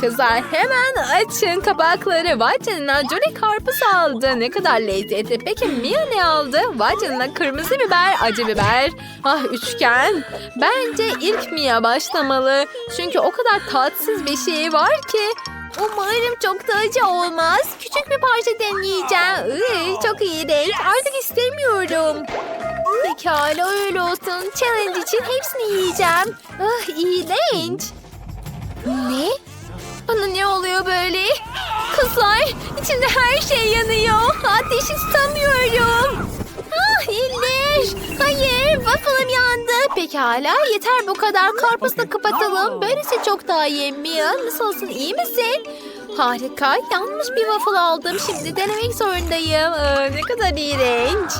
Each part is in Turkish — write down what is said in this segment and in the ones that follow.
Kızlar hemen açın kabakları. Vay canına Jolie karpuz aldı. Ne kadar lezzetli. Peki Mia ne aldı? Vay kırmızı biber, acı biber. Ah üçgen. Bence ilk Mia başlamalı. Çünkü o kadar tatsız bir şey var ki. Umarım çok da acı olmaz. Küçük bir parça deneyeceğim. Iy, çok iğrenç. Artık istemiyorum. Pekala öyle olsun. Challenge için hepsini yiyeceğim. Ah iğrenç. Ne? Bana ne oluyor böyle? Kızlar içinde her şey yanıyor. Ateşi tutamıyorum. Ah indir. Hayır waffle'ım yandı. Pekala yeter bu kadar. Karpuzla kapatalım. Böylesi çok daha iyi. Mia nasılsın iyi misin? Harika. Yanlış bir waffle aldım. Şimdi denemek zorundayım. Aa, ne kadar iğrenç.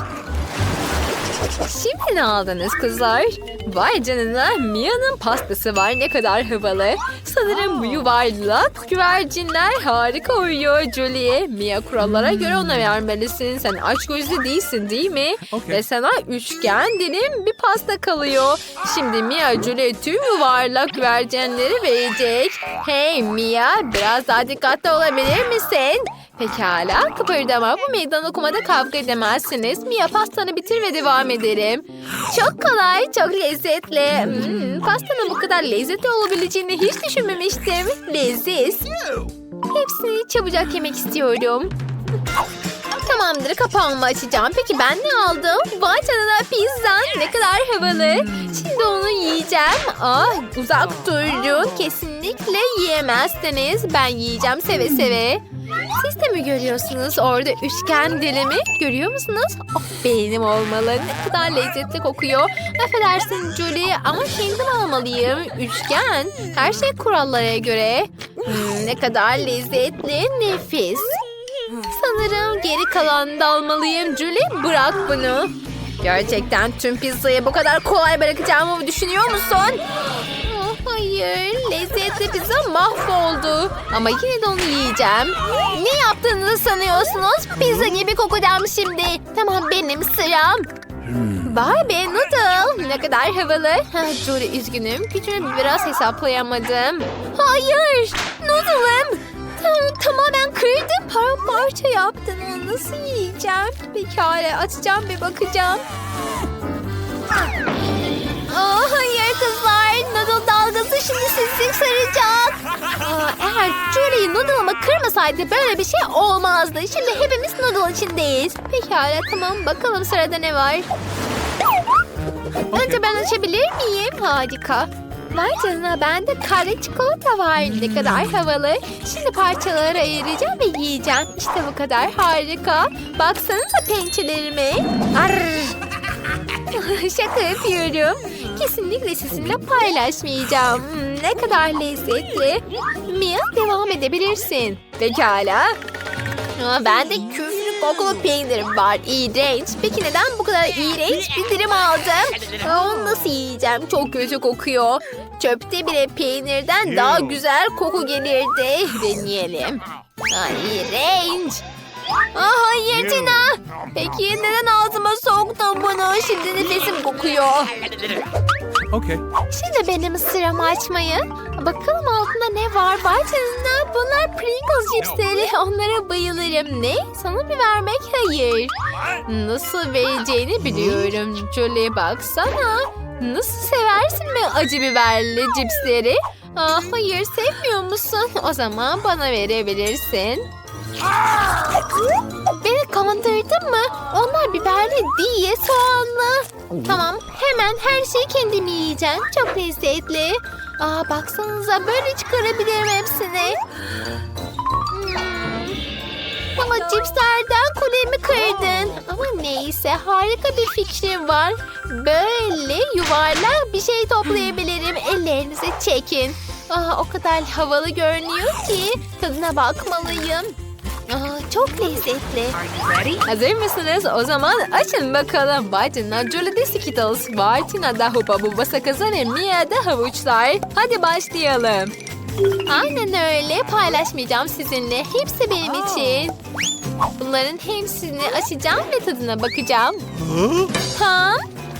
Şimdi ne aldınız kızlar? Vay canına Mia'nın pastası var ne kadar havalı. Sanırım bu yuvarlak güvercinler harika uyuyor Julie. Mia kurallara göre ona vermelisin. Sen aç gözlü değilsin değil mi? Okey. Ve sana üçgen dilim bir pasta kalıyor. Şimdi Mia Julie tüm yuvarlak güvercinleri verecek. Hey Mia biraz daha dikkatli olabilir misin? Pekala kıpırdama bu meydan okumada kavga edemezsiniz. Mia pastanı bitir ve devam edelim. Çok kolay, çok lezzetli. Hmm, pastanın bu kadar lezzetli olabileceğini hiç düşünmemiştim. Leziz. Hepsini çabucak yemek istiyorum. Tamamdır kapağımı açacağım. Peki ben ne aldım? Vay canına pizza. Ne kadar havalı. Şimdi onu yiyeceğim. Ah uzak durun. Kesinlikle yiyemezsiniz. Ben yiyeceğim seve seve. De mi görüyorsunuz orada üçgen dilimi? Görüyor musunuz? Oh, benim olmalı. Ne kadar lezzetli kokuyor. Affedersin Julie ama kendim almalıyım. Üçgen. Her şey kurallara göre. Hmm, ne kadar lezzetli. Nefis. Sanırım geri kalanını da almalıyım. Julie bırak bunu. Gerçekten tüm pizzayı bu kadar kolay bırakacağımı düşünüyor musun? Hayır. Lezzetli pizza mahvoldu. Ama yine de onu yiyeceğim. Ne yaptığınızı sanıyorsunuz? Pizza gibi kokacağım şimdi. Tamam benim sıram. Vay be noodle. Ne kadar havalı. Ha, Julie üzgünüm. Gücümü biraz hesaplayamadım. Hayır. Noodle'ım. Tamam, tamamen kırdım. Paramparça yaptın. Nasıl yiyeceğim? Pekala açacağım bir bakacağım. Aa, hayır kızlar. Şimdi sizi saracak. Aa, eğer Julie'yi noodle'ıma kırmasaydı böyle bir şey olmazdı. Şimdi hepimiz noodle içindeyiz. Pekala tamam bakalım sırada ne var. Önce ben açabilir miyim? Harika. Vay canına bende kare çikolata var. Ne kadar havalı. Şimdi parçalara ayıracağım ve yiyeceğim. İşte bu kadar harika. Baksanıza pençelerime. Arr. Şaka yapıyorum. Kesinlikle sizinle paylaşmayacağım. Hmm, ne kadar lezzetli. Mia devam edebilirsin. Pekala. Aa, bende küflü kokulu peynir var. İğrenç. Peki neden bu kadar iğrenç bir dilim aldım? Aa, onu nasıl yiyeceğim? Çok kötü kokuyor. Çöpte bile peynirden daha güzel koku gelirdi. Deneyelim. Aa, iğrenç. Aa, hayır Tina. Peki neden ağzıma soktun bunu? Şimdi nefesim kokuyor. Okay. Şimdi benim sıramı açmayı. Bakalım altında ne var? Vay canına bunlar Pringles cipsleri. Onlara bayılırım. Ne? Sana mı vermek? Hayır. Nasıl vereceğini biliyorum. Jolie baksana. Nasıl seversin mi acı biberli cipsleri? Aa, hayır sevmiyor musun? O zaman bana verebilirsin. Beni kandırdın mı? Onlar biberli değil, soğanlı. Tamam, hemen her şeyi kendim yiyeceğim. Çok lezzetli. Aa, baksanıza böyle çıkarabilirim hepsini. Hmm. Ama cipslerden kulemi kırdın. Ama neyse harika bir fikrim var. Böyle yuvarlak bir şey toplayabilirim. Ellerinize çekin. Aa, o kadar havalı görünüyor ki tadına bakmalıyım. Aa, çok lezzetli. Hazır mısınız? O zaman açın bakalım. Bartın'la Jolie'de Skittles, Bartın'a Hupa Buba sakızı ve Mia'da havuçlar. Hadi başlayalım. Aynen öyle. Paylaşmayacağım sizinle. Hepsi benim için. Bunların hepsini açacağım ve tadına bakacağım. Ha?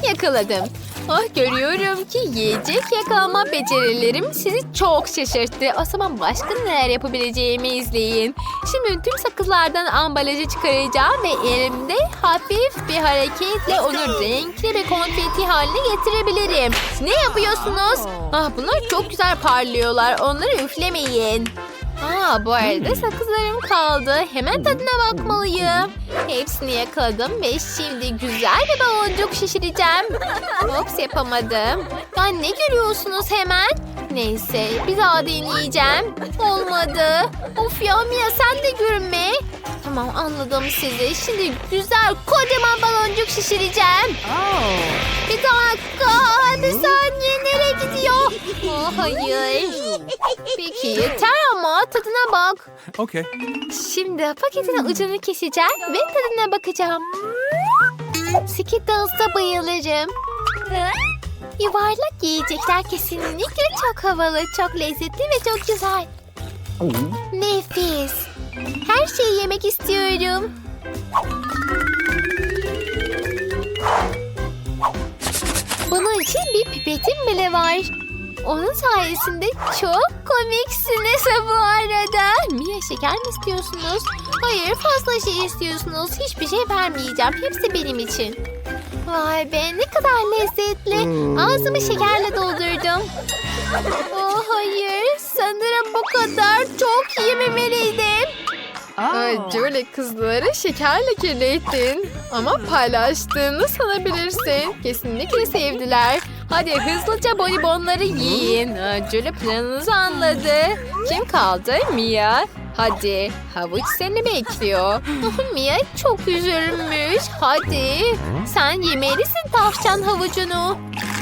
Yakaladım. Ah görüyorum ki yiyecek yakalama becerilerim sizi çok şaşırttı. O zaman başka neler yapabileceğimi izleyin. Şimdi tüm sakızlardan ambalajı çıkaracağım ve elimde hafif bir hareketle onu renkli bir konfeti haline getirebilirim. Ne yapıyorsunuz? Ah bunlar çok güzel parlıyorlar. Onları üflemeyin. Aa, bu arada sakızlarım kaldı. Hemen tadına bakmalıyım. Hepsini yakaladım ve şimdi güzel bir baloncuk şişireceğim. Ops yapamadım. Ya ne görüyorsunuz hemen? Neyse bir daha deneyeceğim. Olmadı. Of ya Mia sen de görünme. Tamam anladım sizi. Şimdi güzel kocaman baloncuk şişireceğim. Bir dakika. Saniye nereye gidiyor? Oh, hayır. Peki yeter ama tadına bak. Okay. Şimdi paketin ucunu keseceğim ve tadına bakacağım. Skittles'a bayılırım. Yuvarlak yiyecekler kesinlikle çok havalı, çok lezzetli ve çok güzel. Nefis. Her şeyi yemek istiyorum. Bunun için bir pipetim bile var. Onun sayesinde çok komiksiniz bu arada. Mia şeker mi istiyorsunuz? Hayır fazla şey istiyorsunuz. Hiçbir şey vermeyeceğim. Hepsi benim için. Vay be ne kadar lezzetli. Ağzımı şekerle doldurdum. Oh hayır. Sanırım bu kadar çok yememeliydim. Ay, Julie kızları şekerle kirlettin. Ama paylaştığını sanabilirsin. Kesinlikle sevdiler. Hadi hızlıca bonibonları yiyin. Julie planınızı anladı. Kim kaldı? Mia. Hadi havuç seni bekliyor. Mia çok üzülmüş. Hadi sen yemelisin tavşan havucunu.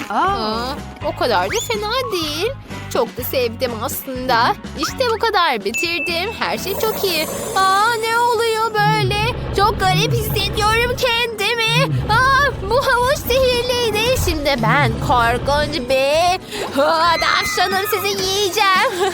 Aa, o kadar da fena değil. Çok da sevdim aslında. İşte bu kadar bitirdim. Her şey çok iyi. Aa ne oluyor böyle? Çok garip hissediyorum kendimi. Aa bu havuç sihirliydi. Şimdi ben korkunç bir Aa, tavşanım sizi yiyeceğim.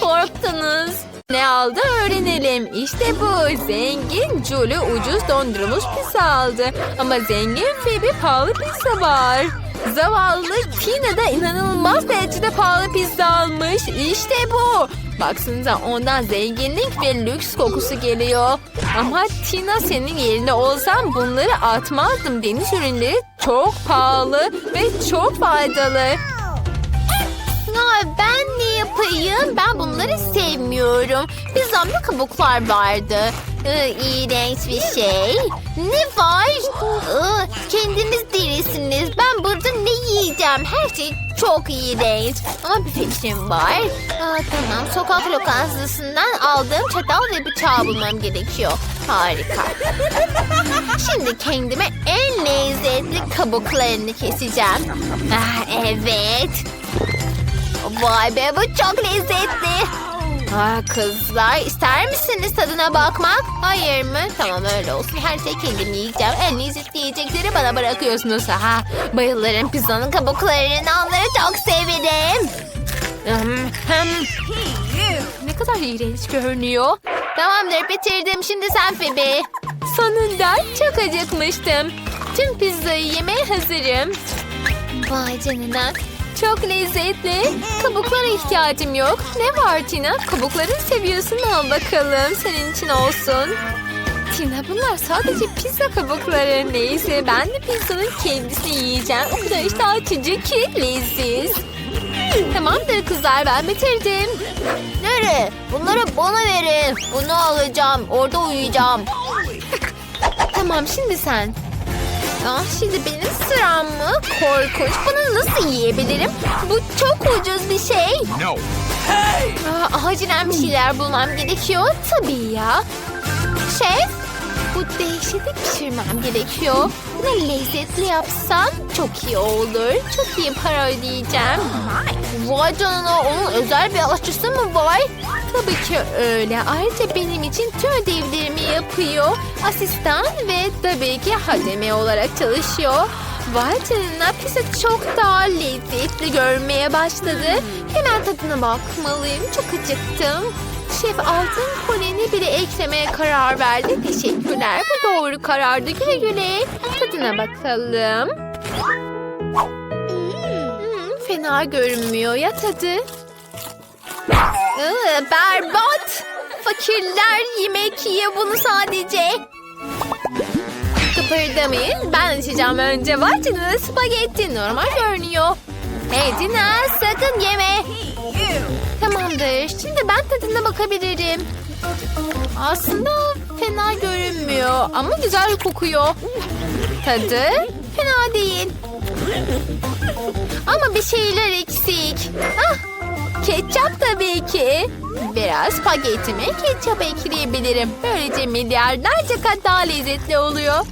Korktunuz. Ne aldı öğrenelim. İşte bu. Zengin Julie ucuz dondurulmuş pizza aldı. Ama zengin Phoebe pahalı pizza var. Zavallı Tina da inanılmaz derecede pahalı pizza almış. İşte bu. Baksanıza ondan zenginlik ve lüks kokusu geliyor. Ama Tina senin yerinde olsam bunları atmazdım. Deniz ürünleri çok pahalı ve çok faydalı. Ya ben ne yapayım? Ben bunları sevmiyorum. Pizzamda kabuklar vardı. Ee, iğrenç bir şey. Ne var? Ee, kendiniz delisiniz. Ben burada ne yiyeceğim? Her şey çok iğrenç. Ama bir fikrim var. Aa, tamam sokak lokantasından aldığım çatal ve bıçağı bulmam gerekiyor. Harika. Şimdi kendime en lezzetli kabuklarını keseceğim. Ah, evet. Vay be bu çok lezzetli. Aa, kızlar ister misiniz tadına bakmak? Hayır mı? Tamam öyle olsun. Her şey kendim yiyeceğim. En lezzetli yiyecekleri bana bırakıyorsunuz. Ha, bayılırım pizzanın kabuklarını. Onları çok severim. Ne kadar iğrenç görünüyor. Tamamdır bitirdim. Şimdi sen Phoebe. Sonunda çok acıkmıştım. Tüm pizzayı yemeye hazırım. Vay canına. Çok lezzetli. Kabuklara ihtiyacım yok. Ne var Tina? Kabuklarını seviyorsun al bakalım. Senin için olsun. Tina bunlar sadece pizza kabukları. Neyse ben de pizzanın kendisini yiyeceğim. O kadar işte açıcı ki leziz. Tamamdır kızlar ben bitirdim. Nere? Bunları bana verin. Bunu alacağım. Orada uyuyacağım. tamam şimdi sen. Ah şimdi benim sıram mı? Korkunç. Bunu nasıl yiyebilirim? Bu çok ucuz bir şey. No. Aa, acilen bir şeyler bulmam gerekiyor. Tabii ya. Şef, bu dehşeti pişirmem gerekiyor. Bunu lezzetli yapsan çok iyi olur. Çok iyi para ödeyeceğim. Vay canına onun özel bir aşçısı mı var? Tabii ki öyle. Ayrıca benim için tüm ödevlerimi yapıyor. Asistan ve tabii ki hademe olarak çalışıyor. Vay canına pizza çok daha lezzetli görmeye başladı. Hemen tadına bakmalıyım. Çok acıktım. Şef altın koleni bile eklemeye karar verdi. Teşekkürler. Bu doğru karardı. Güle güle. Tadına bakalım. fena görünmüyor. Ya tadı? Iı, berbat. Fakirler yemek yiyor bunu sadece. Kıpırdamayın. Ben açacağım önce. Canına spagetti. Normal görünüyor. Hey Tina sakın yeme. Tamamdır. Şimdi ben tadına bakabilirim. Aslında fena görünmüyor ama güzel kokuyor. Tadı fena değil. Ama bir şeyler eksik. Ah, ketçap tabii ki. Biraz spagettime ketçap ekleyebilirim. Böylece milyarlarca kat daha lezzetli oluyor.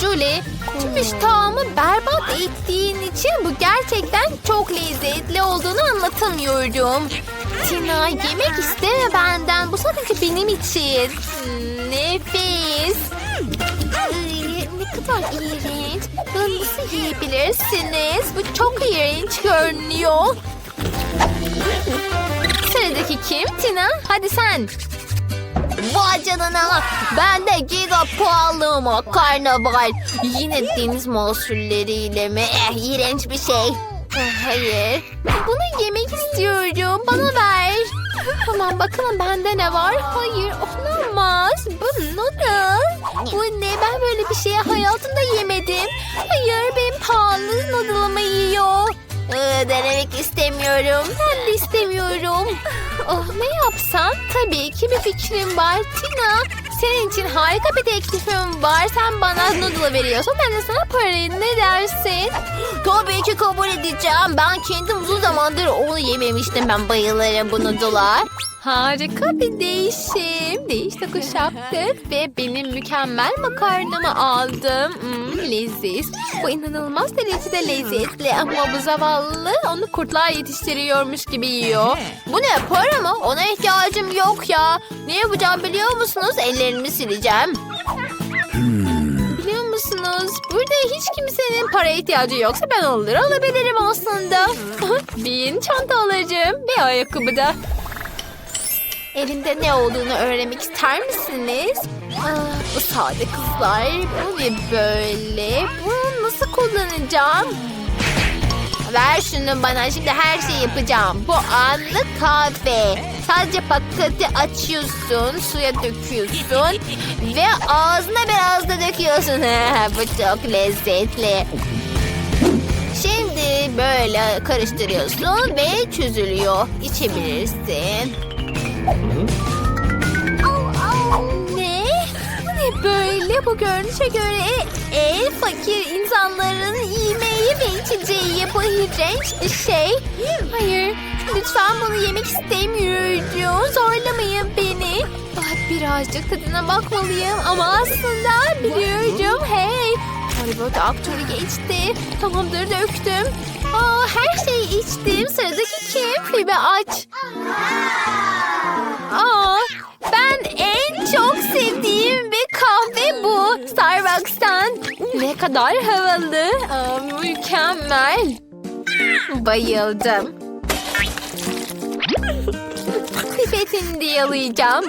Julie, tüm iştahımı berbat ettiğin için bu gerçekten çok lezzetli olduğunu anlatamıyorum. Tina yemek isteme benden. Bu sadece benim için. Nefis. Kadar iğrenç. Bunu nasıl yiyebilirsiniz? Bu çok iğrenç görünüyor. Sıradaki kim Tina? Hadi sen. Vay canına. Bende giga pahalı makarna var. Yine deniz mahsulleriyle mi? Eh, iğrenç bir şey. Hayır. Bunu yemek istiyorum. Bana ver. Tamam bakalım bende ne var? Hayır olamaz. Bu noodle. Bu ne? Ben böyle bir şeyi hayatımda yemedim. Hayır benim pahalı noodle'ımı yiyor. Ee, denemek istemiyorum. Ben de istemiyorum. Oh, ne yapsam? Tabii ki bir fikrim var. Tina, senin için harika bir teklifim var. Sen bana noodle veriyorsun. Ben de sana parayı ne dersin? Tabii ki kabul edeceğim. Ben kendim uzun zamandır onu yememiştim. Ben bayılırım bu noodle'a. Harika bir değişim. Değiş tokuş yaptık ve benim mükemmel makarnamı aldım. Hmm, leziz. Bu inanılmaz derecede lezzetli ama bu zavallı onu kurtlar yetiştiriyormuş gibi yiyor. Bu ne para mı? Ona ihtiyacım yok ya. Ne yapacağım biliyor musunuz? Ellerimi sileceğim. Biliyor musunuz? Burada hiç kimsenin para ihtiyacı yoksa ben onları alabilirim aslında. bir çanta alacağım. Bir ayakkabı da. Elinde ne olduğunu öğrenmek ister misiniz? Aa, bu sade kızlar. Bu ne böyle? Bunu nasıl kullanacağım? Ver şunu bana. Şimdi her şeyi yapacağım. Bu anlık kahve. Sadece paketi açıyorsun, suya döküyorsun ve ağzına biraz da döküyorsun. bu çok lezzetli. Şimdi böyle karıştırıyorsun ve çözülüyor. İçebilirsin. Ne? Böyle? Bu görünüşe göre en fakir insanların yemeği ve içeceği bu bir şey. Hayır, lütfen bunu yemek istemiyorum. Zorlamayın beni. Ah, birazcık tadına bakmalıyım ama aslında biliyorum. Hey, Haribo aktörü geçti. Tamamdır döktüm. Aa, her şeyi içtim. Sıradaki kim? Fibe aç. Kadar havalı. Aa, mükemmel. Bayıldım. Pipetini de yalayacağım.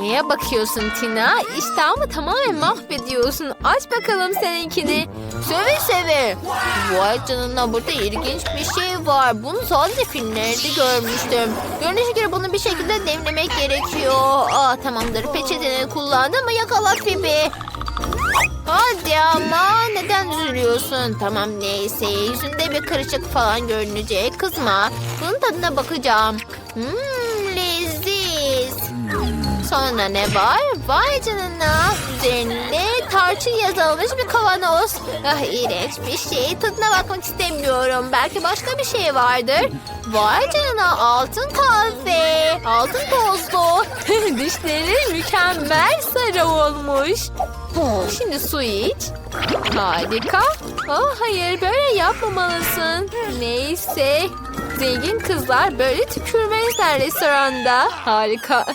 Neye bakıyorsun Tina? İştahımı tamamen mahvediyorsun. Aç bakalım seninkini. Seve seve. Vay canına burada ilginç bir şey var. Bunu sadece filmlerde görmüştüm. Görünüşe göre bunu bir şekilde demlemek gerekiyor. Aa tamamdır peçeteni kullandım ama yakala Phoebe. Hadi ama neden üzülüyorsun? Tamam neyse yüzünde bir karışık falan görünecek. Kızma. Bunun tadına bakacağım. Hmm, leziz. Sonra ne var? Vay canına. Üzerinde tarçın yazılmış bir kavanoz. Ah iğrenç bir şey. Tadına bakmak istemiyorum. Belki başka bir şey vardır. Vay canına altın kahve. Altın tozlu. Dişleri mükemmel sarı olmuş. Şimdi su iç. Harika. Oh hayır böyle yapmamalısın. Neyse. Zengin kızlar böyle tükürmezler restoranda. Harika.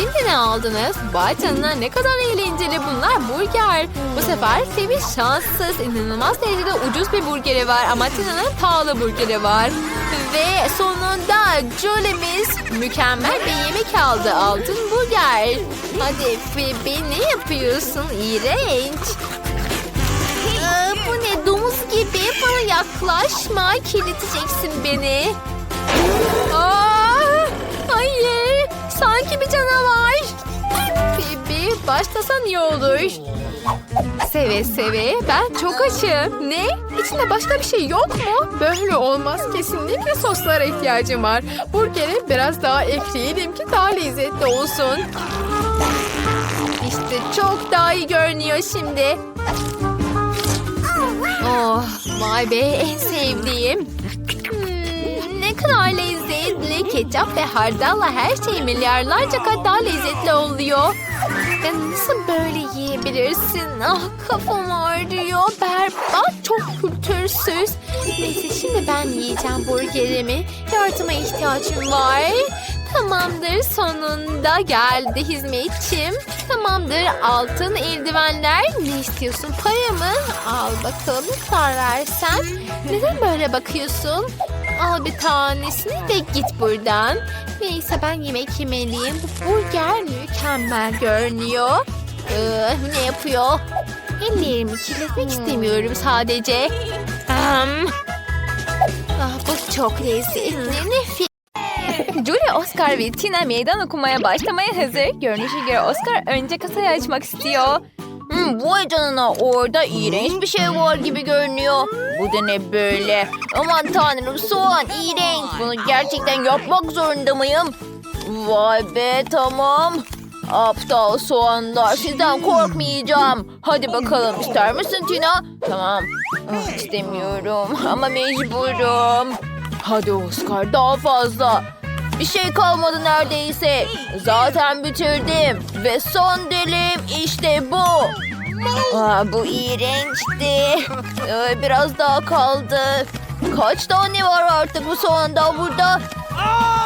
Şimdi ne aldınız? Vay ne kadar eğlenceli bunlar burger. Bu sefer Phoebe şanssız. inanılmaz derecede ucuz bir burgeri var ama Tina'nın pahalı burgeri var. Ve sonunda Julie'miz mükemmel bir yemek aldı. Altın burger. Hadi Phoebe ne yapıyorsun? İğrenç. Bu ne domuz gibi bana yaklaşma kirleteceksin beni. Aa, hayır sanki bir canavar. Bibi başlasan iyi olur. Seve seve ben çok açım. Ne? İçinde başka bir şey yok mu? Böyle olmaz kesinlikle soslara ihtiyacım var. Burgeri biraz daha ekleyelim ki daha lezzetli olsun. İşte çok daha iyi görünüyor şimdi. Oh, vay be en sevdiğim. Hmm, ne kadar lezzetli. Ketçap ve hardalla her şey milyarlarca kat daha lezzetli oluyor. Ya nasıl böyle yiyebilirsin? Ah kafam ağrıyor. Berbat, çok kültürsüz. Neyse şimdi ben yiyeceğim burgerimi. Yardıma ihtiyacım var. Tamamdır sonunda geldi hizmetçim. Tamamdır altın eldivenler. Ne istiyorsun para mı? Al bakalım ne kadar versen. Neden böyle bakıyorsun? Al bir tanesini de git buradan. Neyse ben yemek yemeliyim. Bu burger mükemmel görünüyor. Ee, ne yapıyor? Ellerimi kirletmek istemiyorum sadece. Hmm. Ah, bu çok lezzetli. Nefis. Julie, Oscar ve Tina meydan okumaya başlamaya hazır. Görünüşe göre Oscar önce kasayı açmak istiyor. Hmm, vay canına orada iğrenç bir şey var gibi görünüyor. Bu da ne böyle? Aman tanrım soğan iğrenç. Bunu gerçekten yapmak zorunda mıyım? Vay be tamam. Aptal soğanlar sizden korkmayacağım. Hadi bakalım ister misin Tina? Tamam. Ah, istemiyorum ama mecburum. Hadi Oscar daha fazla. Bir şey kalmadı neredeyse. Zaten bitirdim. Ve son dilim işte bu. Aa, bu iğrençti. Ee, biraz daha kaldı. Kaç tane var artık bu soğanda burada?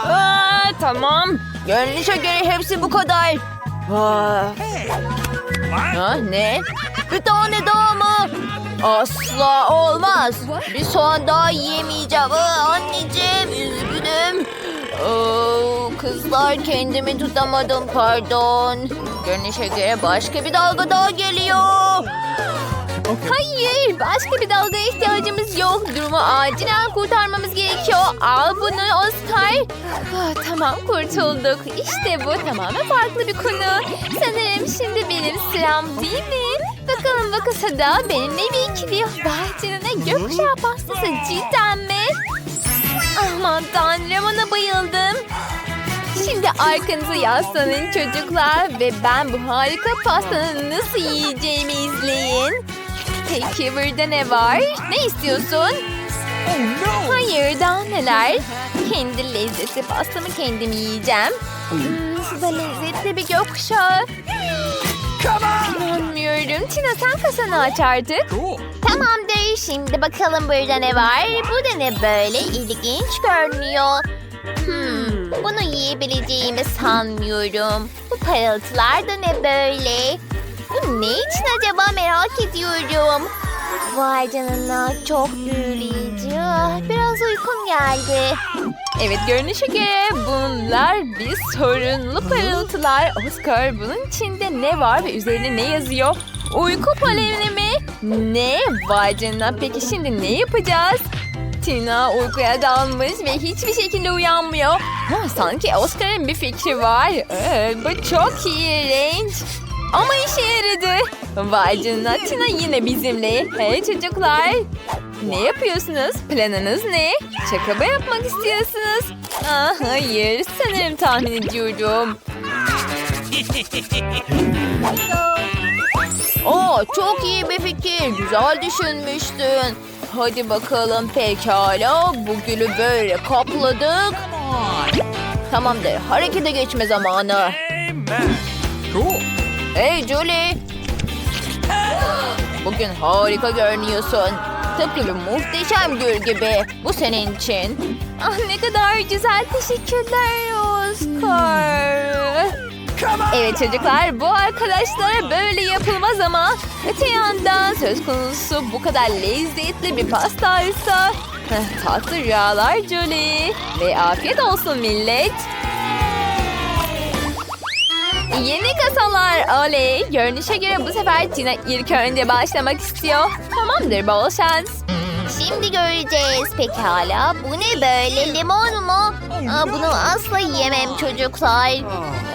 Aa, tamam. Görünüşe göre hepsi bu kadar. Aa. Ha, ne? Bir tane daha mı? Asla olmaz. Bir soğan daha yiyemeyeceğim. Aa, anneciğim üzgünüm. Oo, kızlar kendimi tutamadım pardon. Görünüşe göre başka bir dalga daha geliyor. Hayır, başka bir dalgaya ihtiyacımız yok. Durumu acilen kurtarmamız gerekiyor. Al bunu Oscar. Ah, tamam kurtulduk. İşte bu tamamen farklı bir konu. Sanırım şimdi benim sıram değil mi? Bakalım bu kasada benimle bekliyor. Vay canına gökkuşağı pastası cidden mi? Aman tanrım ona bayıldım. Şimdi arkanızı yaslanın çocuklar ve ben bu harika pastanın nasıl yiyeceğimi izleyin. Peki burada ne var? Ne istiyorsun? Hayır daha neler? Kendi lezzetli pastamı kendim yiyeceğim. Hmm, da lezzetli bir gökkuşağı. İnanmıyorum. Tina sen kasanı aç artık. Tamamdır. Şimdi bakalım burada ne var? Bu da ne böyle? İlginç görünüyor. Hmm, bunu yiyebileceğimi sanmıyorum. Bu parıltılar da ne böyle? Bu ne için acaba merak ediyorum. Vay canına çok büyüleyici. Ah, Biraz uykum geldi. Evet görünüşe göre bunlar bir sorunlu parıltılar. Oscar bunun içinde ne var ve üzerine ne yazıyor? Uyku poleni mi? Ne? Vay canına peki şimdi ne yapacağız? Tina uykuya dalmış ve hiçbir şekilde uyanmıyor. Ha, sanki Oscar'ın bir fikri var. Ee, bu çok iğrenç. Ama işe yaradı. Vay canına Tina yine bizimle. Hey çocuklar. Ne yapıyorsunuz? Planınız ne? Şaka yapmak istiyorsunuz? Aa, hayır sanırım tahmin ediyorum. Oo, çok iyi bir fikir. Güzel düşünmüştün. Hadi bakalım pekala. Bu gülü böyle kapladık. Tamamdır. Harekete geçme zamanı. Hey Julie. Bugün harika görünüyorsun. Tıpkı bir muhteşem gül gibi. Bu senin için. Ah ne kadar güzel teşekkürler Oscar. Evet çocuklar bu arkadaşlara böyle yapılmaz ama öte yandan söz konusu bu kadar lezzetli bir pastaysa tatlı rüyalar Julie ve afiyet olsun millet. Yeni kasalar oley. Görünüşe göre bu sefer Tina ilk önce başlamak istiyor. Tamamdır bol şans. Şimdi göreceğiz. Pekala. Bu ne böyle? Limon mu? Aa, bunu asla yiyemem çocuklar.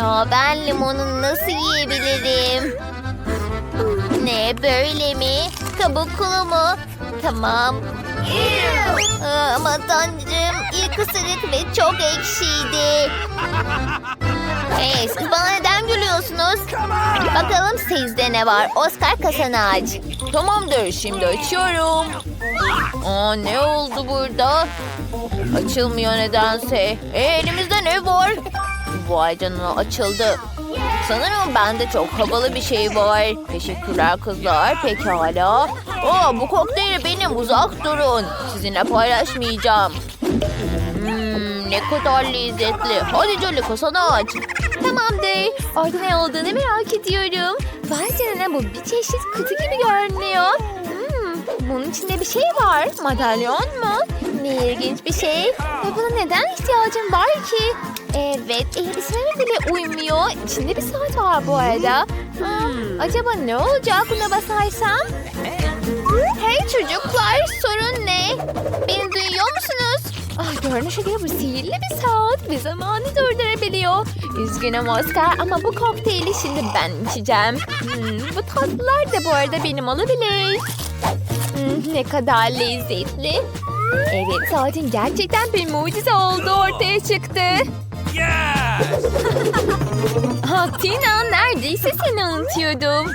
Aa, ben limonu nasıl yiyebilirim? Ne böyle mi? Kabuklu mu? Tamam. Aa, ama tanrım ilk ısırık ve çok ekşiydi. Bakalım sizde ne var? Oscar kasanı aç. Tamamdır şimdi açıyorum. Aa ne oldu burada? Açılmıyor nedense. E, elimizde ne var? Vay canına açıldı. Sanırım bende çok havalı bir şey var. Teşekkürler kızlar. Pekala. Aa, bu kokteyli benim. Uzak durun. Sizinle paylaşmayacağım. Ne kadar lezzetli. Hadi Jolly kasanı aç. Tamamdır. Orada ne olduğunu merak ediyorum. Vay canına bu bir çeşit kutu gibi görünüyor. Hmm, bunun içinde bir şey var. Madalyon mu? Ne ilginç bir şey. Ve buna neden ihtiyacım var ki? Evet, elbiseme bile uymuyor. İçinde bir saat var bu arada. Hmm, acaba ne olacak buna basarsam? Hey çocuklar, sorun ne? Beni duyuyor musunuz? Ah, görünüşe göre bu sihirli bir saat ve zamanı durdurabiliyor. Üzgünüm Oscar ama bu kokteyli şimdi ben içeceğim. Hmm, bu tatlılar da bu arada benim olabilir. Hmm, ne kadar lezzetli. Evet saatin gerçekten bir mucize oldu ortaya çıktı. Yes! Ha, Tina neredeyse seni unutuyordum.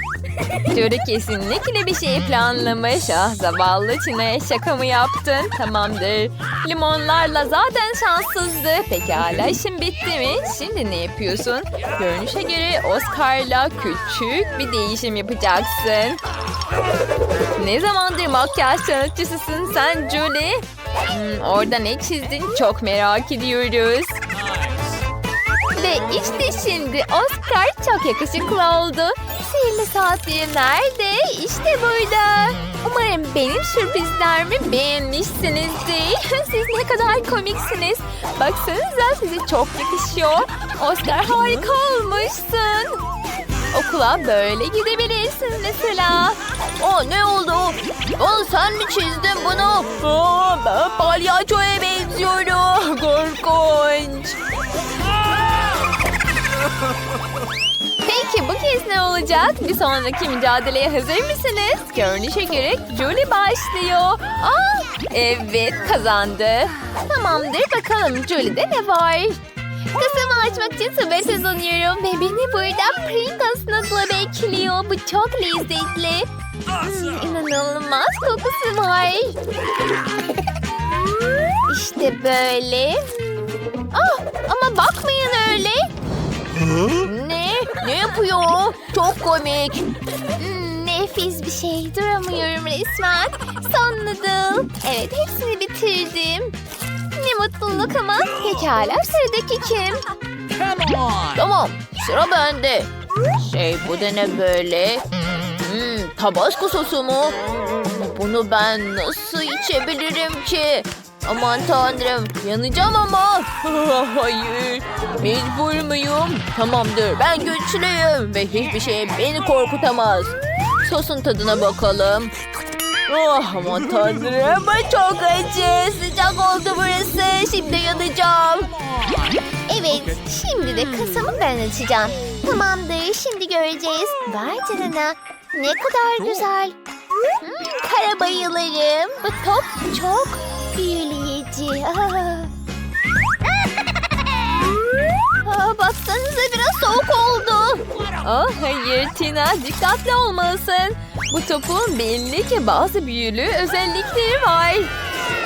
Jory kesinlikle bir şey planlamış. Ah zavallı Tina'ya şaka mı yaptın? Tamamdır. Limonlarla zaten şanssızdı. Pekala işin bitti mi? Şimdi ne yapıyorsun? Görünüşe göre Oscar'la küçük bir değişim yapacaksın. Ne zamandır makyaj sanatçısısın sen Julie? Hmm, orada ne çizdin çok merak ediyoruz. Ve işte şimdi Oscar çok yakışıklı oldu. Sihirli saatlerim nerede? İşte burada. Umarım benim sürprizlerimi beğenmişsinizdir. Siz ne kadar komiksiniz. Baksanıza size çok yakışıyor. Oscar harika olmuşsun. Okula böyle gidebilirsin mesela. O ne oldu? O sen mi çizdin bunu? Aa, ben palyaçoya benziyorum. Korkunç. Peki bu kez ne olacak? Bir sonraki mücadeleye hazır mısınız? Görünüşe göre Julie başlıyor. Aa, evet kazandı. Tamamdır bakalım Julie'de ne var? Kasamı açmak için sabırsızlanıyorum ve beni burada Pringles noodle bekliyor. Bu çok lezzetli. Hmm, inanılmaz kokusu var. İşte böyle. Ah, ama bakmayın öyle. Ne? Yapıyor? Çok komik. Hmm, nefis bir şey. Duramıyorum resmen. Son noodle. Evet hepsini bitirdim. Ne mutluluk ama. Pekala sıradaki kim? Come on! Tamam sıra bende. Şey bu da ne böyle? Hmm, tabasco sosu mu? Bunu ben nasıl içebilirim ki? Aman tanrım yanacağım ama. Hayır mecbur muyum? Tamamdır ben güçlüyüm ve hiçbir şey beni korkutamaz. Sosun tadına bakalım. Oh aman tanrım çok acı. Sıcak oldu burası. Şimdi yanacağım. Evet, şimdi de kasamı ben açacağım. Tamamdır, şimdi göreceğiz. Vay canına, ne kadar güzel. Hmm, kara bayılırım. Bu top çok büyüleyici. Aa. Aa, baksanıza biraz soğuk oldu. Ah hayır Tina dikkatli olmalısın. Bu topun belli ki bazı büyülü özellikleri var.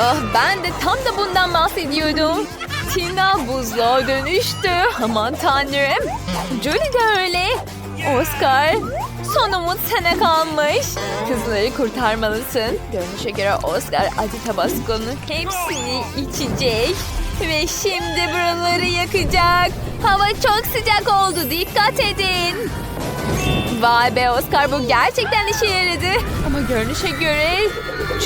Ah ben de tam da bundan bahsediyordum. Tina buzluğa dönüştü. Aman tanrım. Julie de öyle. Oscar son umut sana kalmış. Kızları kurtarmalısın. Görünüşe göre Oscar acı tabaskonun hepsini içecek. Ve şimdi buraları yakacak. Hava çok sıcak oldu. Dikkat edin. Vay be Oscar bu gerçekten işe yaradı. Ama görünüşe göre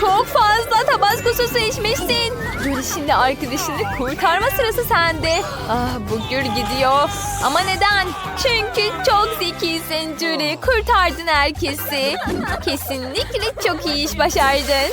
çok fazla tabasco sosu içmişsin. Hadi şimdi arkadaşını kurtarma sırası sende. Ah bu gür gidiyor. Ama neden? Çünkü çok zekisin Julie. Kurtardın herkesi. Kesinlikle çok iyi iş başardın.